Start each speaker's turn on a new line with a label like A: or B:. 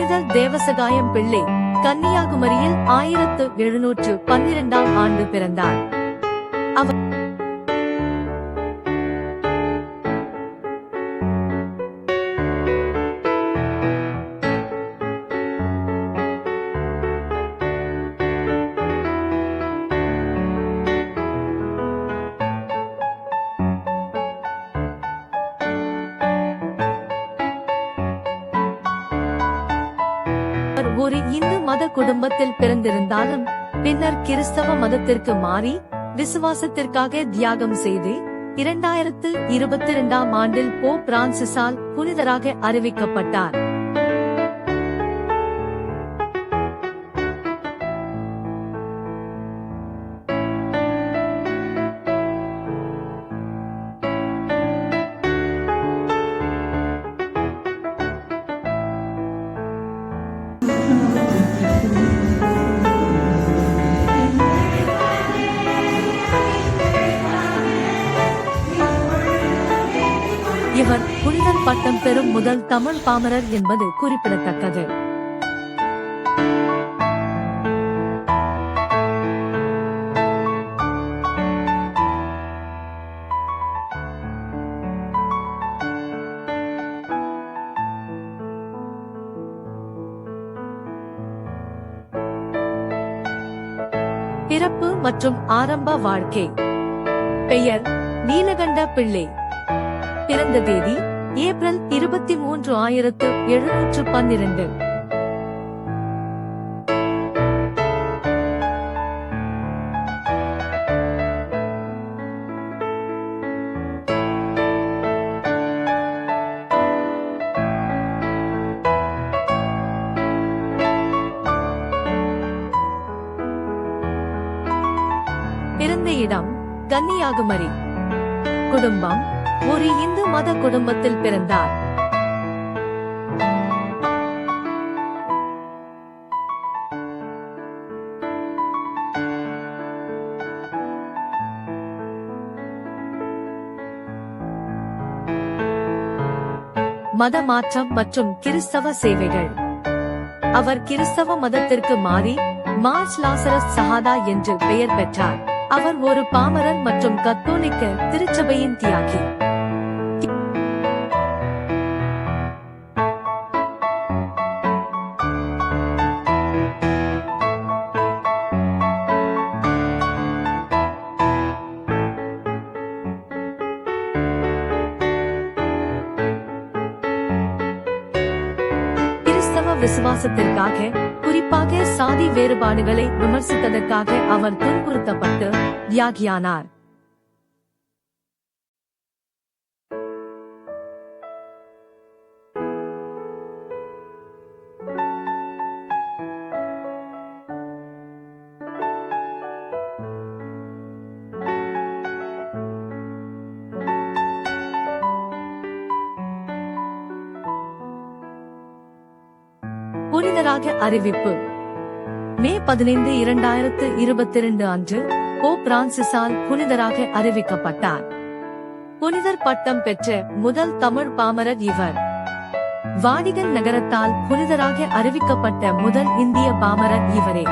A: புனித தேவசகாயம் பிள்ளை கன்னியாகுமரியில் ஆயிரத்து எழுநூற்று பன்னிரெண்டாம் ஆண்டு பிறந்தார். அவர் ஒரு இந்து மத குடும்பத்தில் பிறந்திருந்தாலும் பின்னர் கிறிஸ்தவ மதத்திற்கு மாறி விசுவாசத்திற்காக தியாகம் செய்து இரண்டாயிரத்து இருபத்தி இரண்டாம் ஆண்டில் போ பிரான்சிஸால் புனிதராக அறிவிக்கப்பட்டார். முதல் தமிழ் பாமரர் என்பது குறிப்பிடத்தக்கது. பிறப்பு மற்றும் ஆரம்ப வாழ்க்கை. பெயர் நீலகண்ட பிள்ளை. பிறந்த தேதி ஏப்ரல் இருபத்தி மூன்று ஆயிரத்து எழுநூற்று பன்னிரண்டு. பிறந்த இடம் கன்னியாகுமரி. குடும்பம் ஒரு இந்து மத குடும்பத்தில் பிறந்தார். மத மாற்றம் மற்றும் கிறிஸ்தவ சேவைகள். அவர் கிறிஸ்தவ மதத்திற்கு மாறி மார்ச் லாசரஸ் சஹாதா என்று பெயர் பெற்றார். அவர் ஒரு பாமரர் மற்றும் கத்தோலிக்க திருச்சபையின் தியாகி. விசுவாசத்திற்காக குறிப்பாக சாதி வேறுபாடுகளை விமர்சித்ததற்காக அவர் துன்புறுத்தப்பட்டு தியாகியானார் புனிதராக அறிவிப்பு. மே பதினைந்து இரண்டாயிரத்து இருபத்தி இரண்டு அன்று போப் பிரான்சிஸால் புனிதராக அறிவிக்கப்பட்டார். புனிதர் பட்டம் பெற்ற முதல் தமிழ் பாமரர் இவர். வாடிகன் நகரத்தால் புனிதராக அறிவிக்கப்பட்ட முதல் இந்திய பாமரர் இவரே.